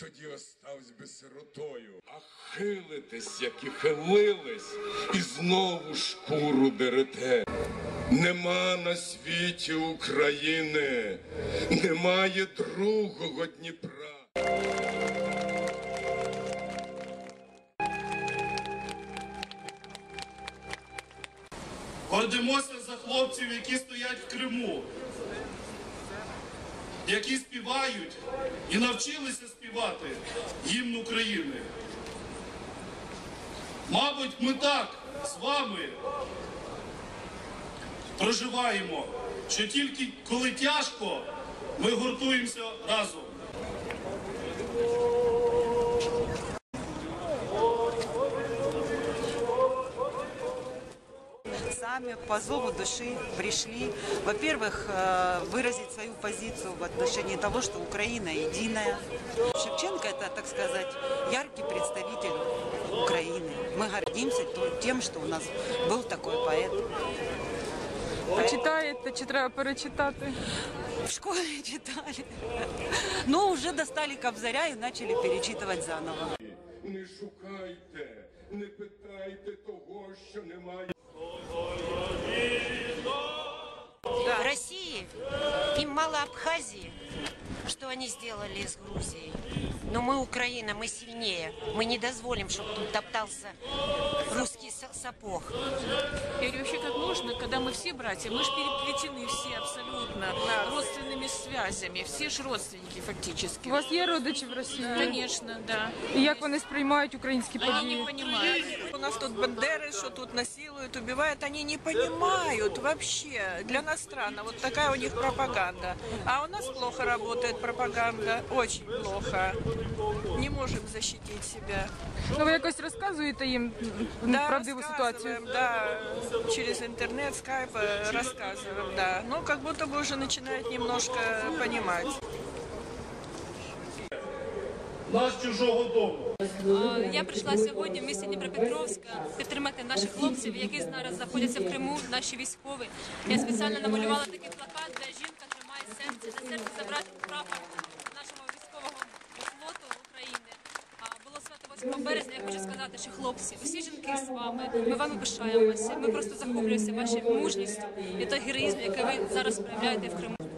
тоді оставсь би сиротою. А хилитесь, як і хилились, і знову шкуру дерете. Нема на світі України, немає другого Дніпра. Гордимося за хлопців, які стоять в Криму, які співають і навчилися співати гімн України. Мабуть, ми так з вами проживаємо, що тільки коли тяжко, ми гуртуємося разом. Сами по зову души пришли, во-первых, э, выразить свою позицию в отношении того, что Украина единая. Шевченко это, так сказать, яркий представитель Украины. Мы гордимся тем, что у нас был такой поэт. Читаєте чи треба перечитати? В школе читали. Но уже достали Кобзаря и начали перечитывать заново. Не шукайте, не питайте того, що немає. Им мало Абхазии, что они сделали с Грузией. Но мы Украина, мы сильнее. Мы не дозволим, чтобы тут топтался русский сапог. Я говорю, вообще как когда мы все братья, мы же переплетены все абсолютно родственными связями, все же родственники фактически. У вас є родичі в Росії? Конечно, да. І як вони сприймають українські Они не події? понимают. У нас тут бандеры, что тут насилуют, убивают, они не понимают вообще. Для нас странно, вот такая у них пропаганда. А у нас плохо работает пропаганда, очень плохо. Не можем защитить себя. Ну ви якось розказуєте їм м, правдиву ситуацію? рассказываем, Да, через интернет, скайп э, рассказываем, да. Но как будто бы уже начинают немножко понимать. Нас чужого дому. Е, Я прийшла сьогодні в місті Дніпропетровська підтримати наших хлопців, які зараз знаходяться в Криму, наші військові. Я спеціально намалювала такий 8 березня. Я хочу сказати, що хлопці, усі жінки з вами, ми вами пишаємося. Ми просто захоплюємося вашою мужністю і той героїзм, який ви зараз проявляєте в Криму.